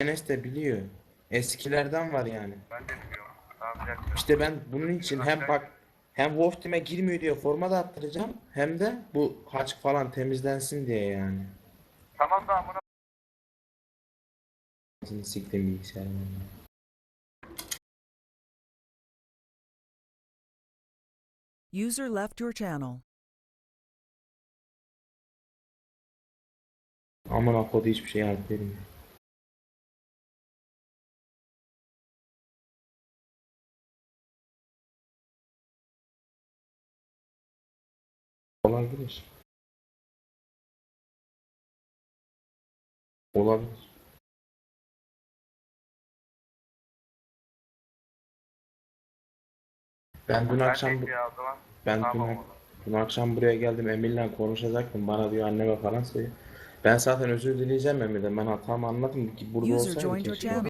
Enes de biliyor. Eskilerden var yani. Ben de biliyorum. Tamam bir dakika. İşte ben bunun için hem bak hem Wolf Team'e girmiyor diye forma da attıracağım hem de bu haç falan temizlensin diye yani. Tamam da amına Şimdi siktim bilgisayarımı. User left your channel. Amına kodu hiçbir şey alıp Olabilir. Olabilir. Ben dün akşam ben dün, dün akşam buraya geldim Emir'le konuşacaktım. Bana diyor anneme falan söylüyor. Ben zaten özür dileyeceğim Emir'den. Ben hatamı anladım ki burada User olsaydı joined your keşke. channel.